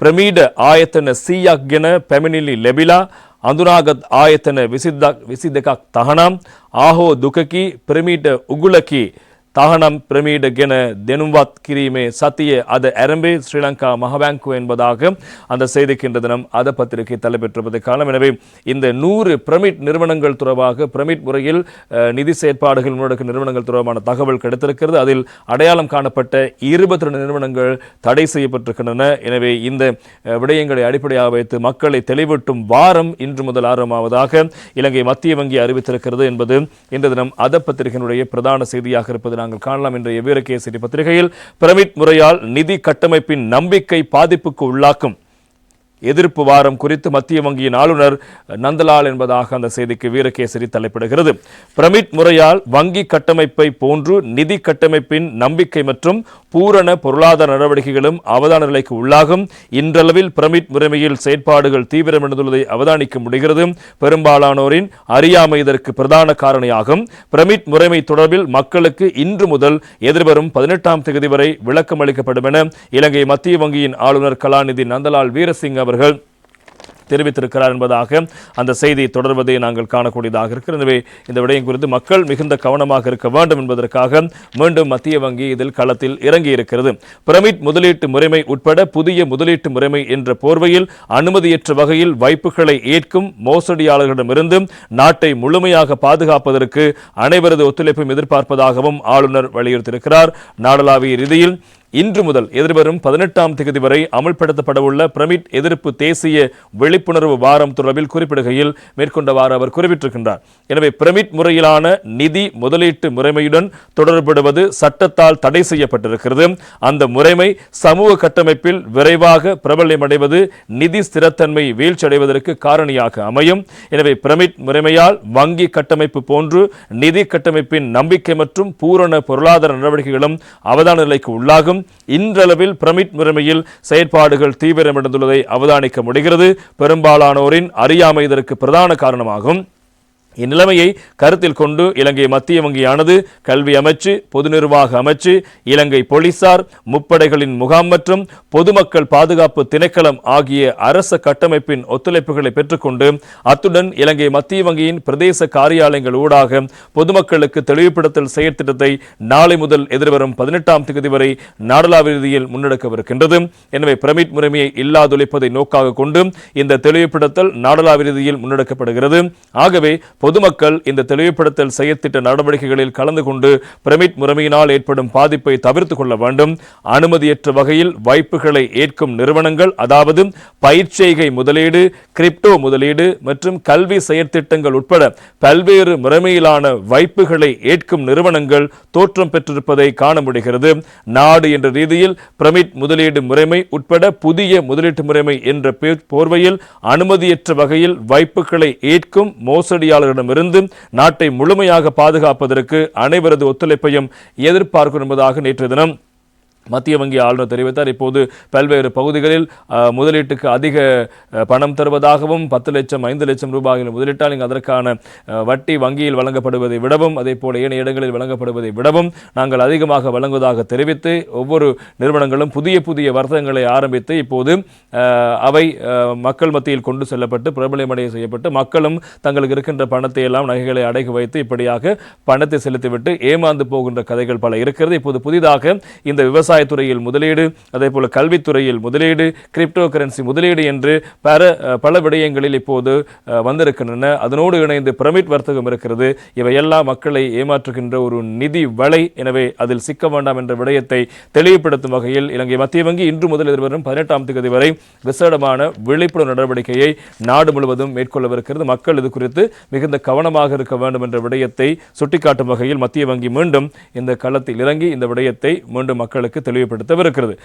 ප්‍රමීඩ ආයතන සීයක් ගෙන පැමිණිලි ලැබිලා අඳුනාගත් ආයතන විසි දෙකක් තහනම් ආහෝ දුකකි ප්‍රමීට උගුලකි. தகனம் பிரமிடு கென தெனும்வாத் கிரீமே சத்திய அது அரம்பே ஸ்ரீலங்கா மகாபேங்கு என்பதாக அந்த செய்திக்கின்ற தினம் அத பத்திரிகை தலைப்பெற்றிருப்பதை காலம் எனவே இந்த நூறு பிரமிட் நிறுவனங்கள் தொடர்பாக பிரமிட் முறையில் நிதி செயற்பாடுகள் முன்னெடுக்கும் நிறுவனங்கள் தொடர்பான தகவல் கிடைத்திருக்கிறது. அதில் அடையாளம் காணப்பட்ட இருபத்தி ரெண்டு நிறுவனங்கள் தடை செய்யப்பட்டிருக்கின்றன. எனவே இந்த விடயங்களை அடிப்படையாக வைத்து மக்களை தெளிவூட்டும் வாரம் இன்று முதல் ஆரம்பமாவதாக இலங்கை மத்திய வங்கி அறிவித்திருக்கிறது என்பது இந்த தினம் அத பத்திரிகையினுடைய பிரதான செய்தியாக இருப்பது. நாங்கள் காணலாம் என்ற வீரகேசரி பத்திரிகையில். பிரமிட் முறையால் நிதி கட்டமைப்பின் நம்பிக்கை பாதிப்புக்கு உள்ளாக்கும். எதிர்ப்பு வாரம் குறித்து மத்திய வங்கியின் ஆளுநர் நந்தலால் என்பதாக அந்த செய்திக்கு வீரகேசரி தலைப்பிடுகிறது. பிரமிட் முறையால் வங்கி கட்டமைப்பை போன்று நிதி கட்டமைப்பின் நம்பிக்கை மற்றும் பூரண பொருளாதார நடவடிக்கைகளும் அவதான நிலைக்கு உள்ளாகும். இன்றளவில் பிரமிட் முறைமையில் செயற்பாடுகள் தீவிரமடைந்துள்ளதை அவதானிக்க முடிகிறது. பெரும்பாலானோரின் அறியாமை இதற்கு பிரதான காரணியாகும். பிரமிட் முறைமை தொடர்பில் மக்களுக்கு இன்று முதல் எதிர்வரும் பதினெட்டாம் தேதி வரை விளக்கம் அளிக்கப்படும் என இலங்கை மத்திய வங்கியின் ஆளுநர் கலாநிதி நந்தலால் வீரசிங் அவர்கள் தெரிவித்திருக்கிறார் என்பதாக அந்த செய்தி தொடர்வதை நாங்கள் காணக்கூடியதாக இருக்கிறது. எனவே இந்த விடயம் குறித்து மக்கள் மிகுந்த கவனமாக இருக்க வேண்டும் என்பதற்காக மீண்டும் மத்திய வங்கி இதில் களத்தில் இறங்கியிருக்கிறது. பிரமிட் முதலீட்டு முறைமை உட்பட புதிய முதலீட்டு முறைமை என்ற போர்வையில் அனுமதியற்ற வகையில் வைப்புகளை ஏற்கும் மோசடியாளர்களிடமிருந்து நாட்டை முழுமையாக பாதுகாப்பதற்கு அனைவரது ஒத்துழைப்பும் எதிர்பார்ப்பதாகவும் ஆளுநர் வலியுறுத்தியிருக்கிறார். நாடளாவிய ரீதியில் இன்று முதல் எதிர்வரும் பதினெட்டாம் தேதி வரை அமல்படுத்தப்படவுள்ள பிரமிட் எதிர்ப்பு தேசிய விழிப்புணர்வு வாரம் தொடர்பில் குறிப்பிடுகையில் மேற்கொண்டவாறு அவர் குறிப்பிட்டிருக்கின்றார். எனவே பிரமிட் முறையிலான நிதி முதலீட்டு முறைமையுடன் தொடர்படுவது சட்டத்தால் தடை செய்யப்பட்டிருக்கிறது. அந்த முறைமை சமூக கட்டமைப்பில் விரைவாக பிரபல்யமடைவது நிதி ஸ்திரத்தன்மை வீழ்ச்சியடைவதற்கு காரணியாக அமையும். எனவே பிரமிட் முறைமையால் வங்கி கட்டமைப்பு போன்று நிதி கட்டமைப்பின் நம்பிக்கை மற்றும் பூரண பொருளாதார நடவடிக்கைகளும் அவதான நிலைக்கு உள்ளாகும். இன்றளவில் பிரமிட் முறைமையில் செயற்பாடுகள் தீவிரமடைந்துள்ளதை அவதானிக்க முடிகிறது. பெரும்பாலானோரின் அறியாமை இதற்கு பிரதான காரணமாகும். இந்நிலைமையை கருத்தில் கொண்டு இலங்கை மத்திய வங்கியானது கல்வி அமைச்சு பொது நிர்வாக அமைச்சு இலங்கை போலீசார் முப்படைகளின் முகாம் மற்றும் பொதுமக்கள் பாதுகாப்பு திணைக்களம் ஆகிய அரச கட்டமைப்பின் ஒத்துழைப்புகளை பெற்றுக்கொண்டு அத்துடன் இலங்கை மத்திய வங்கியின் பிரதேச காரியாலயங்கள் ஊடாக பொதுமக்களுக்கு தெளிவுபடுத்தல் செயற்திட்டத்தை நாளை முதல் எதிர்வரும் பதினெட்டாம் தேதி வரை நாடளாவிரதியில் முன்னெடுக்கவிருக்கின்றது. எனவே பிரமிட் முறைமையை இல்லாதொழிப்பதை நோக்காக கொண்டு இந்த தெளிவுபடுத்தல் நாடளாவிரதியில் முன்னெடுக்கப்படுகிறது. ஆகவே பொதுமக்கள் இந்த தெளிவுபடுத்தல் செயற்திட்ட நடவடிக்கைகளில் கலந்து கொண்டு பிரமிட் முறைமையினால் ஏற்படும் பாதிப்பை தவிர்த்து கொள்ள வேண்டும். அனுமதியற்ற வகையில் வாய்ப்புகளை ஏற்கும் நிறுவனங்கள் அதாவது பயிற்செய்கை முதலீடு கிரிப்டோ முதலீடு மற்றும் கல்வி செயற்திட்டங்கள் உட்பட பல்வேறு முறைமையிலான வாய்ப்புகளை ஏற்கும் நிறுவனங்கள் தோற்றம் பெற்றிருப்பதை காண முடிகிறது. நாடு என்ற ரீதியில் பிரமிட் முதலீடு முறைமை உட்பட புதிய முதலீட்டு முறைமை என்ற போர்வையில் அனுமதியற்ற வகையில் வாய்ப்புகளை ஏற்கும் மோசடியாளர்கள் தீவிரவாதிகளிடமிருந்து நாட்டை முழுமையாக பாதுகாப்பதற்கு அனைவரது ஒத்துழைப்பையும் எதிர்பார்க்கும் என்பதாக நேற்று தினம் மத்திய வங்கி ஆளுநர் தெரிவித்தார். இப்போது பல்வேறு பகுதிகளில் முதலீட்டுக்கு அதிக பணம் தருவதாகவும் பத்து லட்சம் ஐந்து லட்சம் ரூபாயில் முதலீட்டால் இங்கு அதற்கான வட்டி வங்கியில் வழங்கப்படுவதை விடவும் அதே போல ஏனைய இடங்களில் வழங்கப்படுவதை விடவும் நாங்கள் அதிகமாக வழங்குவதாக தெரிவித்து ஒவ்வொரு நிறுவனங்களும் புதிய புதிய வர்த்தகங்களை ஆரம்பித்து இப்போது அவை மக்கள் மத்தியில் கொண்டு செல்லப்பட்டு பிரபலமடைய செய்யப்பட்டு மக்களும் தங்களுக்கு இருக்கின்ற பணத்தை எல்லாம் நகைகளை அடகு வைத்து இப்படியாக பணத்தை செலுத்திவிட்டு ஏமாந்து போகின்ற கதைகள் பல இருக்கிறது. இப்போது புதிதாக இந்த விவசாய விவசாயத்துறையில் முதலீடு அதே போல் கல்வித்துறையில் முதலீடு கிரிப்டோ கரன்சி முதலீடு என்று பல பல விடயங்களில் இப்போது வந்திருக்கின்றன. அதனோடு இணைந்து பிரமிட் வர்த்தகம் இருக்கிறது. இவையெல்லாம் மக்களை ஏமாற்றுகின்ற ஒரு நிதி வலை. எனவே அதில் சிக்க வேண்டாம் என்ற விடயத்தை தெளிவுபடுத்தும் வகையில் இலங்கை மத்திய வங்கி இன்று முதல் எதிர்வரும் பதினெட்டாம் தேதி வரை விசேடமான விழிப்புணர்வு நடவடிக்கையை நாடு முழுவதும் மேற்கொள்ளவிருக்கிறது. மக்கள் இது குறித்து மிகுந்த கவனமாக இருக்க வேண்டும் என்ற விடயத்தை சுட்டிக்காட்டும் வகையில் மத்திய வங்கி மீண்டும் இந்த களத்தில் இறங்கி இந்த விடயத்தை மீண்டும் மக்களுக்கு தெளிவுபடுத்தவிருக்கிறது.